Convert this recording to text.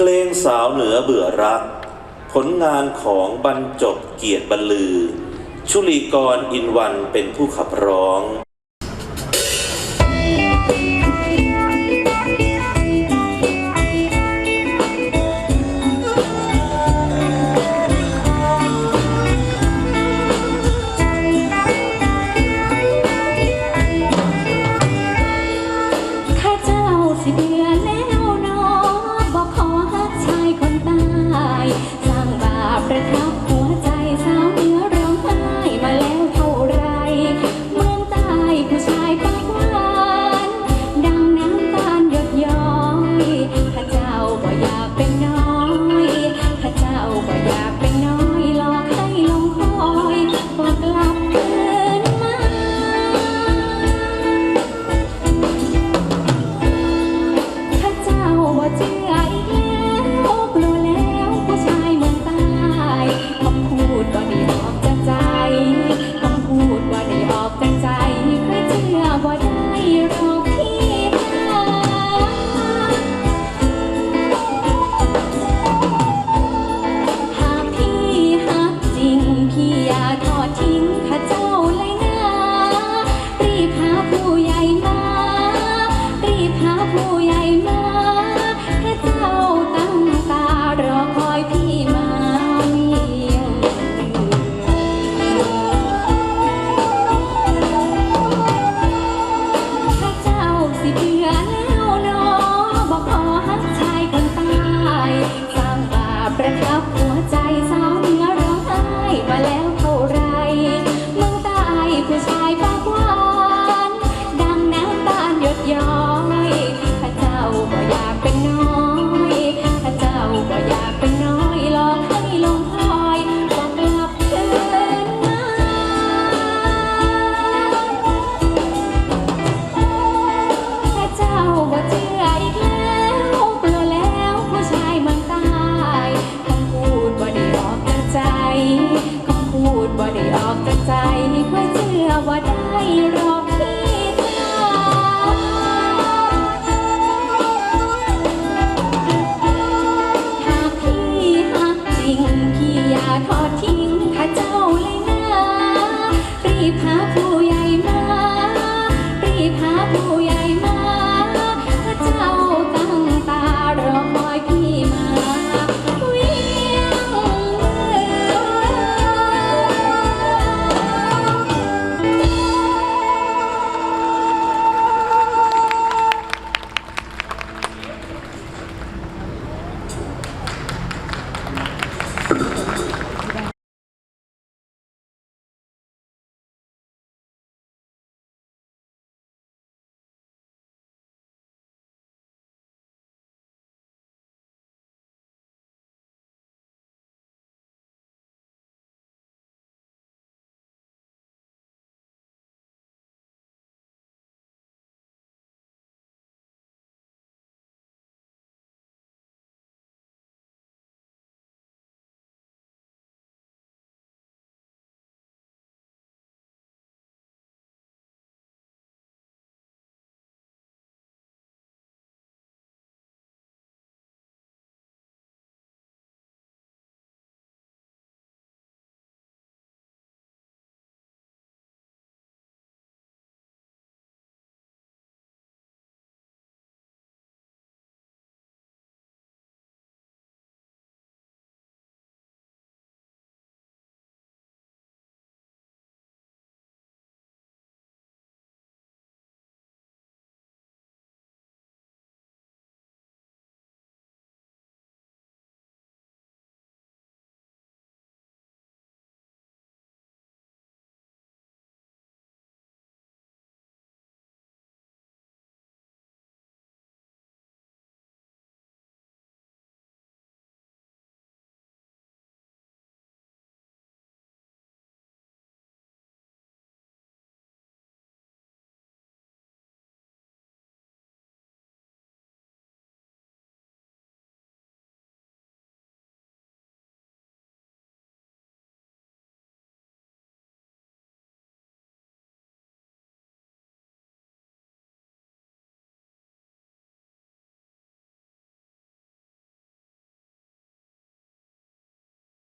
เพลงสาวเหนือเบื่อรัก ผลงานของบรรจบเกียรติบรรลือ ชุลีกรอินวันเป็นผู้ขับร้อง อกจนใจเพื่อเชื่อว่าได้รอพี่เธอหากพี่หักจริงพี่อย่าทอดทิ้งข้าเจ้าเลยนะรีบหาผู้ใหญ่มารีบหาผู้